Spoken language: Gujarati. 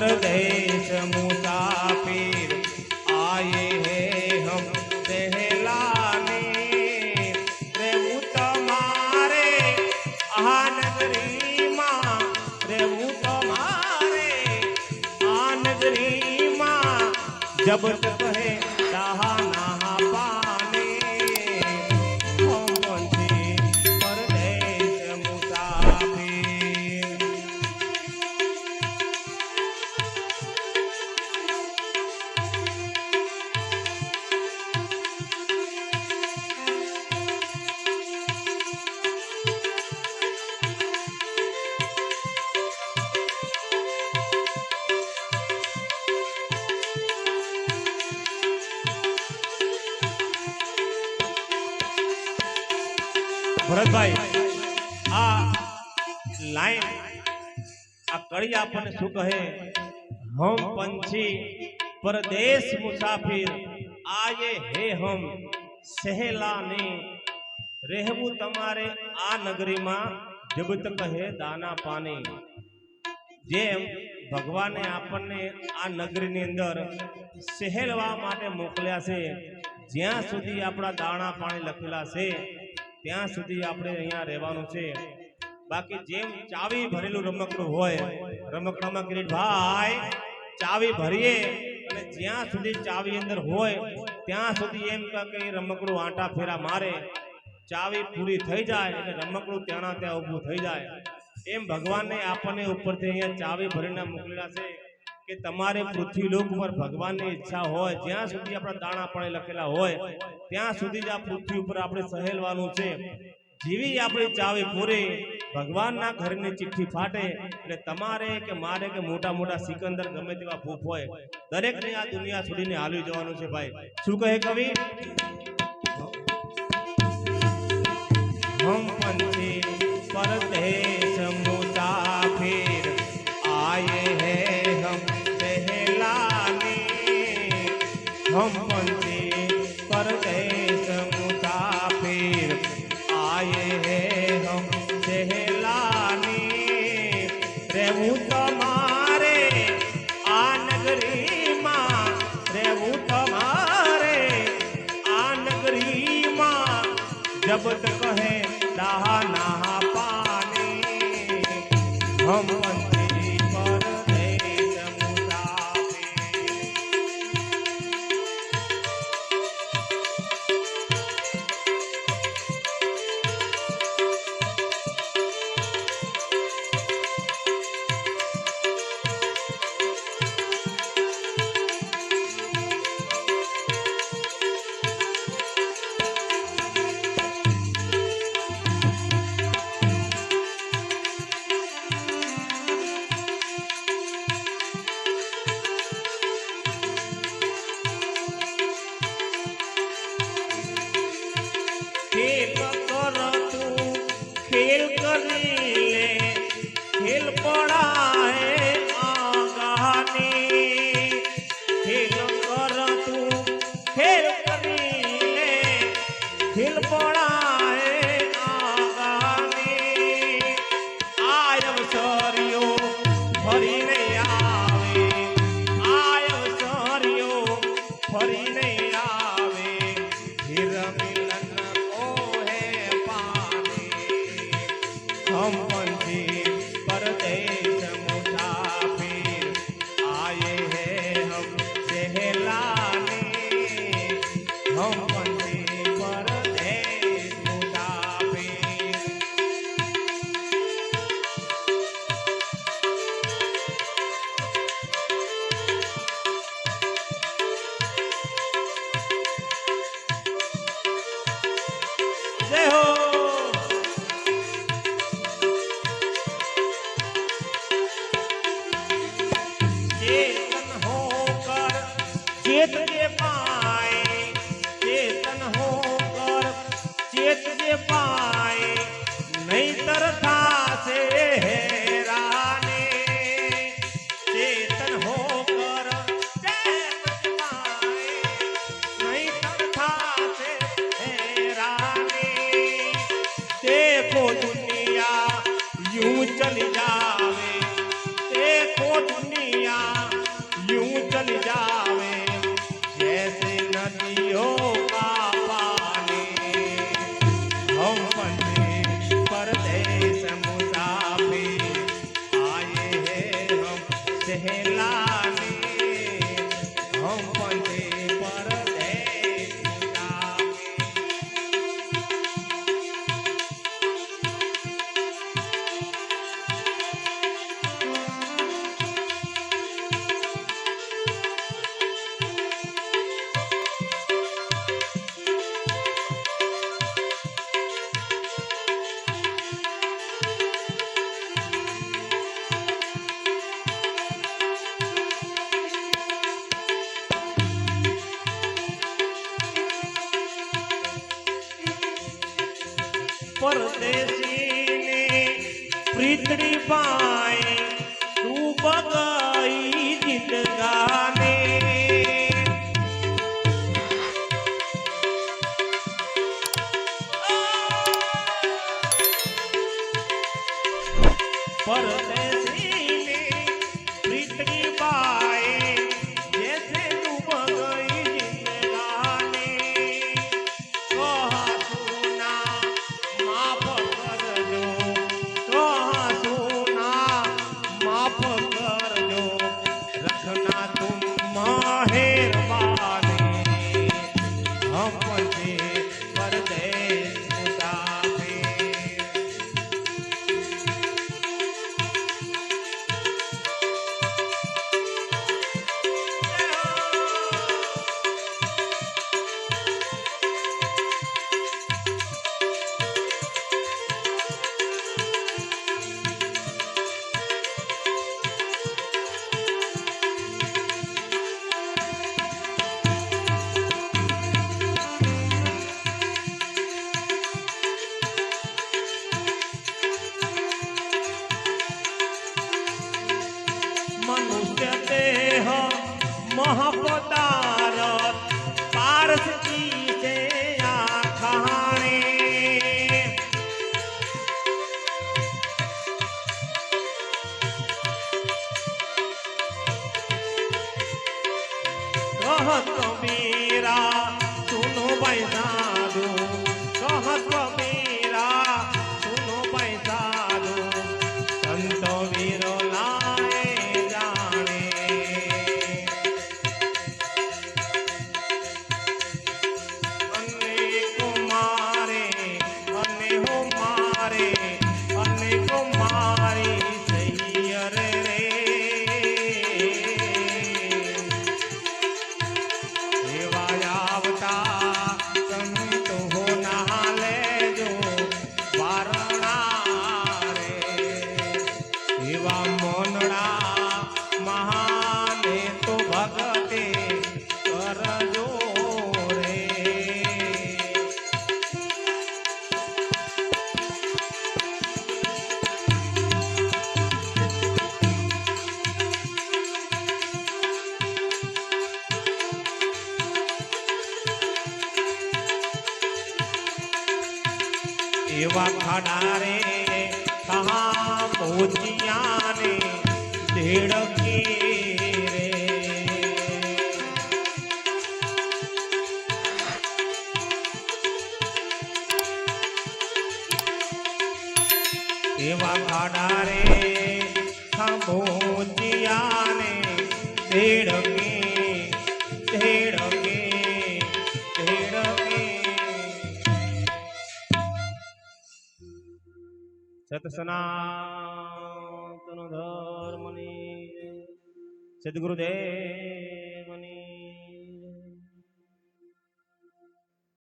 પરદેશ મુસાફિર આયે હે હમ સહેલાને રહેવું તમારે આ નગરીમાં રહેવું તમારે આ નગરીમાં જબ તક ભરતભાઈ, આ લાઈન, આ કડી આપણને શું કહે? હમ પંછી પરદેશ મુસાફિર, આયે હે હમ સહેલાને. રહેવું તમારે આ નગરીમાં જબત કહે દાના પાણી જેમ ભગવાને આપણને આ નગરીની અંદર સહેલવા માટે મોકલ્યા છે, જ્યાં સુધી આપણા દાણા પાણી લખેલા છે ત્યાં સુધી આપણે અહીંયા રહેવાનું છે. બાકી જેમ ચાવી ભરેલું રમકડું હોય, રમકડામાં કિરીટભાઈ ચાવી ભરીએ. અને જ્યાં સુધી ચાવી અંદર હોય, ત્યાં સુધી એમ કે રમકડું આંટા ફેરા મારે. ચાવી પૂરી થઈ જાય અને રમકડું ત્યાંના ત્યાં ઊભું થઈ જાય. એમ ભગવાને આપણને ઉપરથી અહીંયા ચાવી ભરીને મોકલેલા છે. કે તમારે પૃથ્વી લોક ઉપર ભગવાનની ઈચ્છા હોય, જ્યાં સુધી આપણા દાણા પાણી લખેલા હોય, ત્યાં સુધી જ આ પૃથ્વી ઉપર આપણે સહેલવાનું છે. જેવી આપણી ચાવી પૂરે, ભગવાનના ઘરની ચિઠ્ઠી ફાટે, એટલે તમારે કે મારે કે મોટા મોટા સિકંદર ગમે તેવા ભૂખ હોય, દરેકને આ દુનિયા છોડીને હાલી જવાનું છે ભાઈ. શું કહે કવિ? Gorni. પરદેશીને પ્રીતની પાય દેવા ખડારે કહા પહોંચ્યા ને દેડ સતસનાતન ધર્મની. સદગુરુદેવ